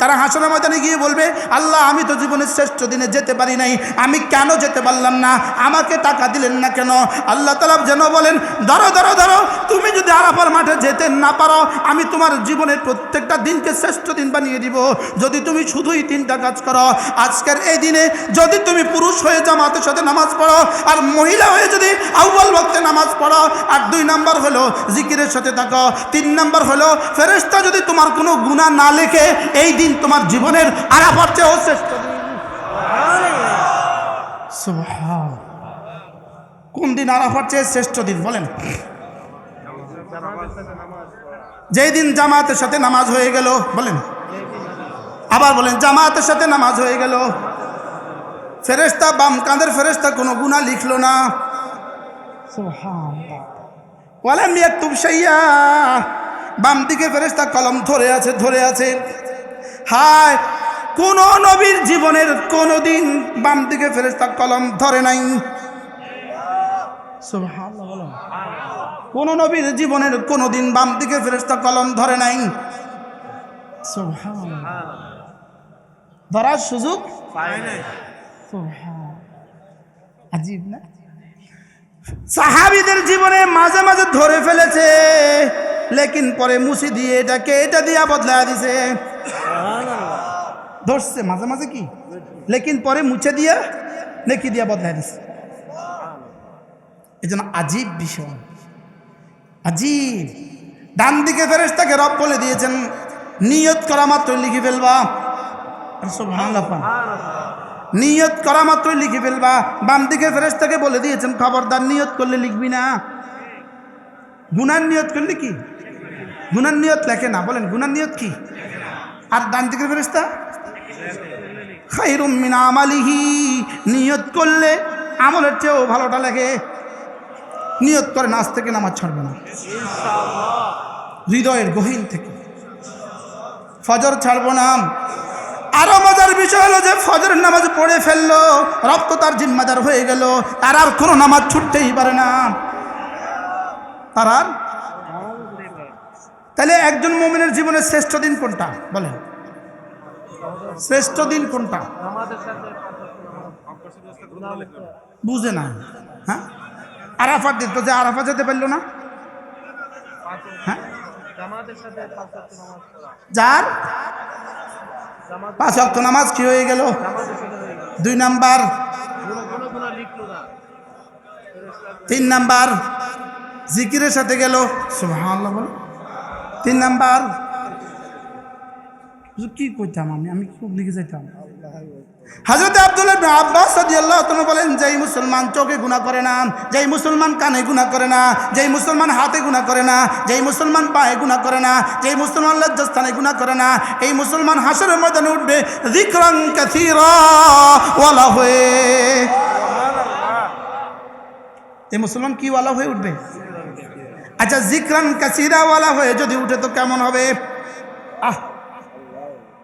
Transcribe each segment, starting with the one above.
তারা হাসনের ময়দানে গিয়ে বলবে, আল্লাহ, আমি তো জীবনের শ্রেষ্ঠ দিনে যেতে পারি নাই। আমি কেন যেতে পারলাম না? আমাকে টাকা দিলেন না কেন? আল্লাহ তালা যেন বলেন, ধরো ধরো ধরো, তুমি যদি আরাফার মাঠে যেতে না পারো, আমি তোমার জীবনের প্রত্যেকটা দিনকে শ্রেষ্ঠ দিন বানিয়ে দিব। যদি তুমি শুধুই তিনটা কাজ করো, আজকের এই দিনে যদি তুমি পুরুষ হয়ে জামাতের সাথে নামাজ পড়ো, আর মহিলা হয়ে যদি আউ্বাল ভক্তে নামাজ পড়ো, আর দুই নাম্বার হলো জিকিরের সাথে থাকো, তিন নাম্বার হলো ফেরেস্তা যদি তোমার কোনো গুণা না লেখে, এই দিন তোমার জীবনের আরাফার চেয়েও শ্রেষ্ঠ দিন। কোন দিন আরাফার চেয়ে শ্রেষ্ঠ দিন বলেন? যেই দিন জামাতের সাথে নামাজ হয়ে গেল, বলেন। আবার বলেন, জামাতের সাথে নামাজ হয়ে গেল। ফেরেস্তা বাম কাঁধের ফেরেস্তা কোনো গুণা লিখলো না। ওয়ালাম ইয়াকতুব শাইয়া। বাম দিকে ফেরেস্তা কলম ধরে আছে ধরে আছে। হায়, কোন নবীর জীবনের কোনো দিন বাম দিকে ফেরেস্তা কলম ধরে নাই। কোন নবীর জীবনের কোনো দিন বাম দিকে ফেরেস্তা কলম ধরে নাই। ধরার সুযোগ। আজীব সাহাবিদের জীবনে মাঝে মাঝে ধরে ফেলেছে, লেকিন পরে মুছি দিয়ে এটাকে, এটা দিয়া বদলা দিছে। ধরছে মাঝে মাঝে কি? লেকিন পরে মুছে দিয়া নেকি দিয়া বদলাই দিছে। এই জন্য আজীব বিষয়। আজীব। ডান দিকে ফেরেস্তাকে রব বলে দিয়েছেন, নিয়ত করা মাত্র লিখে ফেলবা। নিয়ত করা মাত্রই লিখে ফেলবা। বাম দিকে ফেরেস্তাকে বলে দিয়েছেন, খবরদার নিয়ত করলে লিখবি না। গুনার নিয়ত করলে কি? গুনার নিয়ত লেখে না। বলেন, গুনার নিয়ত কি? আর ডান দিকের ফেরেস্তা আমালিহি, নিয়ত করলে আমলের চেয়েও ভালোটা লাগে। নিয়ত করে নাচ থেকে নামাজ ছাড়বে না। হৃদয়ের গহীন থেকে। ফজর ছাড়বো না। আরও মজার বিষয় হলো যে ফজর নামাজ পড়ে ফেলল, রক্ত তার জিম্মাদার হয়ে গেল, তার আর কোনো নামাজ ছুটতেই পারে না। তার আর? তাহলে একজন মোমিনের জীবনের শ্রেষ্ঠ দিন কোনটা? বলেন। শ্রেষ্ঠ দিন কোনটা? বুঝে না। হ্যাঁ? আরাফাত দিন। তো যে আরাফা যেতে পারল না? হ্যাঁ? যার? পাঁচ অক্ট নামাজ কি হয়ে গেল? দুই নাম্বার। তিন নাম্বার। জিকিরের সাথে গেল। সুবহানাল্লাহ তিন নাম্বার। কি কইতাম আমি? আমি লিখে যাইতাম? হাজরত আব্দুল্লাহ আব্বাস রাদিয়াল্লাহু তাআলা বলেন, যেই মুসলমান চোখে গুনাহ করে না, যেই মুসলমান কানে গুনাহ করে না, যেই মুসলমান হাতে গুনাহ করে না, যেই মুসলমান পায়ে গুনাহ করে না, যেই মুসলমান লজ্জাস্থানে গুনাহ করে না, এই মুসলমান হাসরের ময়দানে উঠবে কাসীরা, ওয়ালা হয়ে। এই মুসলমান কি ওয়ালা হয়ে উঠবে? আচ্ছা জিকরান কাসিরা ওয়ালা হয়ে যদি উঠে তো কেমন হবে? আহ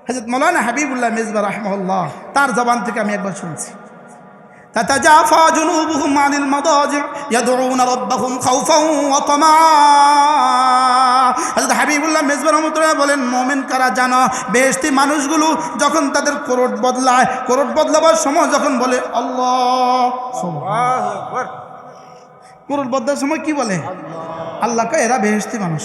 হজরত মৌলানা হাবিবুল্লাহ মিজবা রহমল্লাহ তার জবান থেকে আমি একবার শুনছি تتجافى جنوبهم عن المضاجع يدعون ربهم خوفا وطمعا হযরত হাবিবুল্লাহ মেজবা রহমতুল্লাহ বলেন মোমেন কারা জানো বেহেশতি মানুষগুলো যখন তাদের কোরট বদলায় কোরট বদলাবার সময় যখন বলে আল্লাহ কোরট বদলার সময় কি বলে আল্লাহকে এরা বেহেশতি মানুষ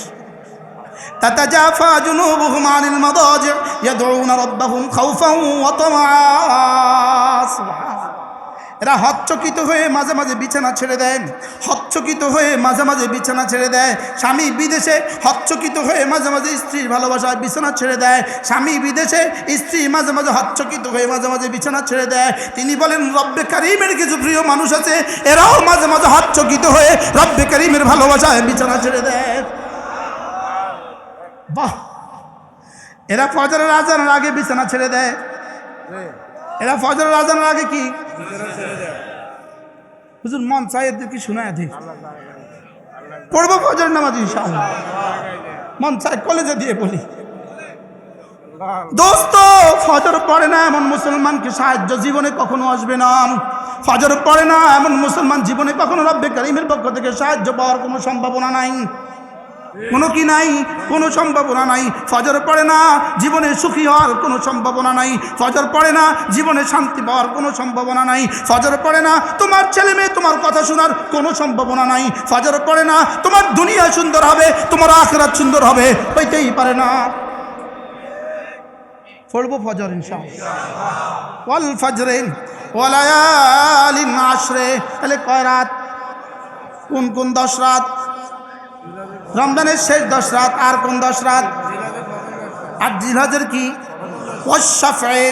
تتجافى جنوبهم عن المضاجع يدعون ربهم خوفا وطمعا سبحان الله। এরা হচ্চকিত হয়ে মাঝে মাঝে বিছানা ছেড়ে দেয় হচ্চকিত হয়ে মাঝে মাঝে বিছানা ছেড়ে দেয় স্বামী বিদেশে হচ্চকিত হয়ে মাঝে মাঝে স্ত্রীর ভালোবাসায় বিছানা ছেড়ে দেয় স্বামী বিদেশে স্ত্রী মাঝে মাঝে হচ্চকিত হয়ে মাঝে মাঝে বিছানা ছেড়ে দেয় তিনি বলেন রব্বে কারিমের কিছু প্রিয় মানুষ আছে এরাও মাঝে মাঝে হচ্চকিত হয়ে রব্বে কারিমের ভালোবাসায় বিছানা ছেড়ে দেয় বাহ। এরা ফজরের আজানের আগে বিছানা ছেড়ে দেয়। এরা ফজরের আজানের আগে কি? হুজুর, মন চাই এদের কি শোনায় দিই পড়ব ফজর নামাজ মন চাই কলেজে দিয়ে বলি। দোস্ত, ফজর পড়ে না এমন মুসলমানকে সাহায্য জীবনে কখনো আসবে না। ফজর পড়ে না এমন মুসলমান জীবনে কখনো রব্বে করিমের পক্ষ থেকে সাহায্য পাওয়ার কোনো সম্ভাবনা নাই। কোনো কি নাই? কোনো সম্ভাবনা নাই। ফজর পড়ে না, জীবনে সুখী হওয়ার কোনো সম্ভাবনা নাই। ফজর পড়ে না, জীবনে শান্তি পাওয়ার কোনো সম্ভাবনা নাই। ফজর পড়ে না, তোমার ছেলে মেয়ে তোমার কথা শোনার কোনো সম্ভাবনা নাই। ফজর পড়ে না, তোমার দুনিয়া সুন্দর হবে, তোমার আখরাত সুন্দর হবে, হইতেই পারে না। পড়ব ফজর ওয়াল ফজরে ওয়ালায়ালিন আশরে। তাহলে কয় রাত? কোন কোন দশ রাত? রমজানের শেষ দশ রাত, আর কোন দশ রাত? আর জিলহজের কি? ওয়াশাফে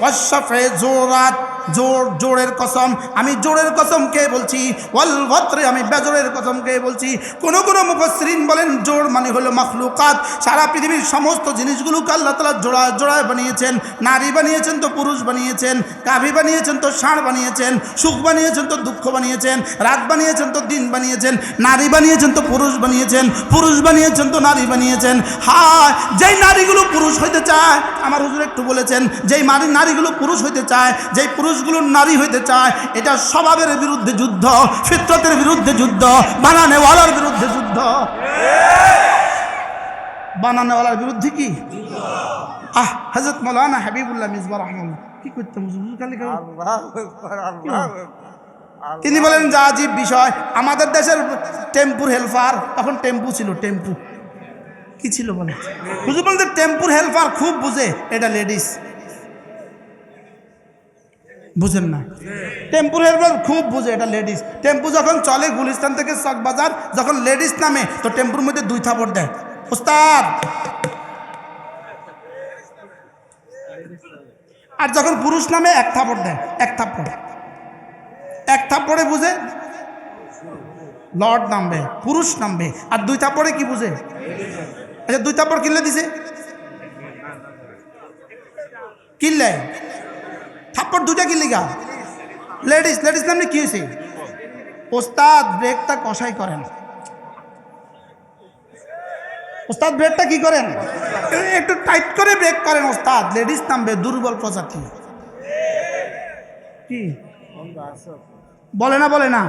ওয়াশাফে জোর রাত জোর, জোরের কসম, আমি জোরের কসম কে বলছি? ওয়াল ভত্রে আমি বেজোরের কসম কে বলছি? কোন কোন মুফসরিন বলেন, জোর মানে হলো মখলুকাত। সারা পৃথিবীর সমস্ত জিনিসগুলোকে আল্লাহ তালা জোড়া, জোড়ায় বানিয়েছেন। নারী বানিয়েছেন তো পুরুষ বানিয়েছেন, গাভী বানিয়েছেন তো ষাঁড় বানিয়েছেন, সুখ বানিয়েছেন তো দুঃখ বানিয়েছেন রাত বানিয়েছেন তো দিন বানিয়েছেন, নারী বানিয়েছেন তো পুরুষ বানিয়েছেন পুরুষ বানিয়েছেন তো নারী বানিয়েছেন। হ্যাঁ যেই নারীগুলো পুরুষ হইতে চায়, আমার হুজুর একটু বলেছেন, যেই নারী নারীগুলো পুরুষ হইতে চায়, যেই পুরুষগুলো নারী হইতে চায়, এটা স্বভাবের বিরুদ্ধে যুদ্ধ, ফিতরতের বিরুদ্ধে যুদ্ধ, বানানেওয়ালার বিরুদ্ধে যুদ্ধ। বানানেওয়ালার বিরুদ্ধে কি? আহ হজরত মৌলানা হাবিবুল্লাহ মিসবা রহমান কি করতে তিনি বলেন, যা আজীব বিষয়, আমাদের দেশের টেম্পুর হেল্পার তখন টেম্পু ছিল, টেম্পু। কি ছিল বলে হুজুর বলতে টেম্পুর হেল্পার খুব বুঝে, এটা লেডিস। বুঝেন না। টেম্পুর হেল্পার খুব বুঝে এটা লেডিস টেম্পু যখন চলে গুলিস্তান থেকে চকবাজার যখন লেডিস নামে, তো টেম্পুর মধ্যে দুই থাপড় দেয়। উস্তাদ আর যখন পুরুষ নামে, এক থাপড় দেয়। এক থাপড়। এক থাপ্পড়ে বুঝে? লর্ড নামবে, পুরুষ নামবে। আর দুই থাপ্পড়ে কি বুঝে? আচ্ছা দুই থাপ্পড় কিনলে দিছে? কিনলে? থাপ্পড় দুটা কিনলি গা লেডিস লেডিস নামলে কি হয়েছে? ওস্তাদ ব্রেকটা কষাই করেন। ওস্তাদ ব্রেকটা কি করেন? একটু টাইট করে ব্রেক করেন ওস্তাদ। লেডিস নামবে দুর্বল প্রজাতি। কি? বলে না বলে না।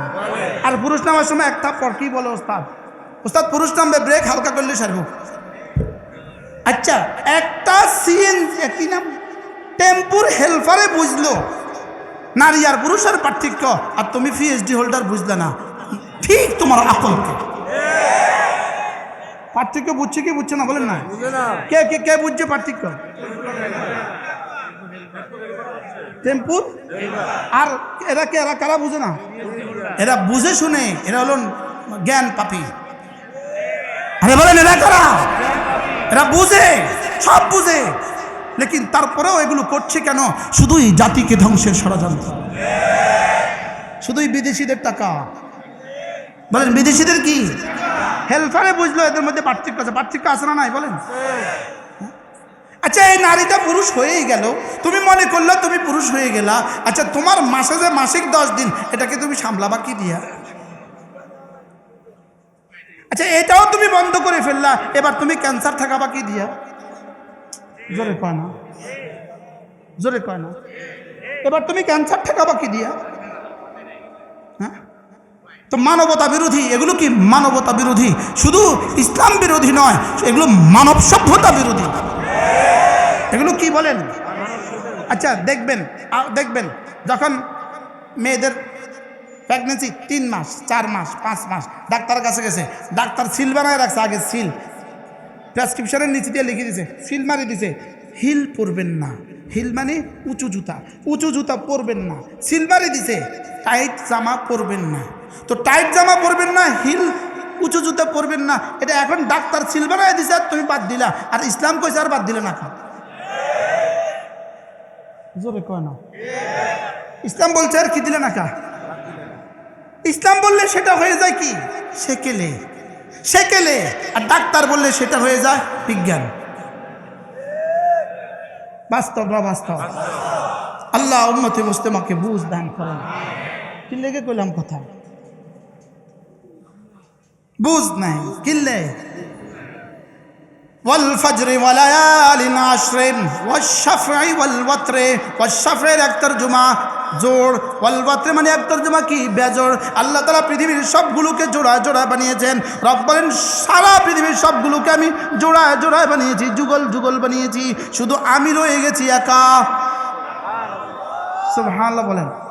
আর পুরুষ নামার সময় একটা পর কি বলে ওস্তাদ? ওস্তাদ পুরুষ নামবে ব্রেক হালকা করলে সারব। আচ্ছা একটা সিএন কি নাম? টেম্পুর হেল্পারে বুঝলো। নারী আর পুরুষের পার্থক্য। আর তুমি পিএইচডি হোল্ডার বুঝলে না। ঠিক তোমার আকলকে পার্থক্য বুঝছে কি বুঝছে না বলেন না। কে কে কে বুঝছে পার্থক্য? টেম্পুর? আর এরা কে এরা কারা বুঝে না? এরা বুঝে শুনে এরা হলো জ্ঞান পাপি। আরে বলেন এরা কারা? এরা বুঝে সব বুঝে। লেকিন তারপরেও এগুলো করছে কেন? শুধুই জাতিকে ধ্বংসের ষড়যন্ত্র। শুধুই বিদেশিদের টাকা। বলেন, বিদেশিদের কি? হেল্পারে বুঝলো, এদের মধ্যে পার্থক্য আছে। পার্থক্য আছে না নাই, বলেন? আচ্ছা এই নারীটা পুরুষ হয়েই গেল। তুমি মনে করল তুমি পুরুষ হয়ে গেলা। আচ্ছা তোমার মাসে যে মাসিক দশ দিন এটাকে তুমি সামলাবা কি দিয়া? আচ্ছা এটাও তুমি বন্ধ করে ফেললা। এবার তুমি ক্যান্সার থাকাবা কি দিয়া? জোরে কয় না। জোরে কয় না। এবার তুমি ক্যান্সার ঠেকাবা কি দিয়া? হ্যাঁ? তো মানবতা বিরোধী, এগুলো কি মানবতা বিরোধী? শুধু ইসলাম বিরোধী নয়, এগুলো মানব সভ্যতা বিরোধী। এগুলো কি বলেন? আচ্ছা দেখবেন দেখবেন, যখন মেয়েদের প্রেগনেন্সি তিন মাস, চার মাস, পাঁচ মাস, ডাক্তারের কাছে গেছে, ডাক্তার সিল বানায় রাখছে, আগে সিল। প্রেসক্রিপশনের নিচে দিয়ে লিখে দিছে সিল মারি দিছে, হিল পরবেন না। হিল মানে উঁচু জুতা উঁচু জুতা পরবেন না। সিল মারি দিছে, টাইট জামা পরবেন না। তো টাইট জামা পরবেন না, হিল উঁচু জুতা পরবেন না, এটা এখন ডাক্তার সিল বানায় দিছে আর তুমি বাদ দিলা। আর ইসলাম কইছে আর বাদ দিলে না? জোরে কয় না। ইসলাম বলছে আর কি দিলে না কা? ইসলাম বললে সেটা হয়ে যায় কি? সেকেলে। সেকেলে আর ডাক্তার বললে সেটা হয়ে যায় বিজ্ঞান বাস্তব না বাস্তব আল্লাহ উন্নতি মুস্তেমাকে বুঝ দান করেন কি লেগে কইলাম কথা বুঝ নাই কিনলে والفجر وليال عشر والشفع والوتر والشفع এক তরজমা জোড় ওয়ালবাত্রে মানে এক তর্জমা কি বেজোড় আল্লাহ তালা পৃথিবীর সবগুলোকে জোড়া জোড়া বানিয়েছেন। রব বলেন সারা পৃথিবীর সবগুলোকে আমি জোড়া জোড়ায় বানিয়েছি, যুগল যুগল বানিয়েছি। শুধু আমি রয়ে গেছি একা। সুবহানাল্লাহ বলেন।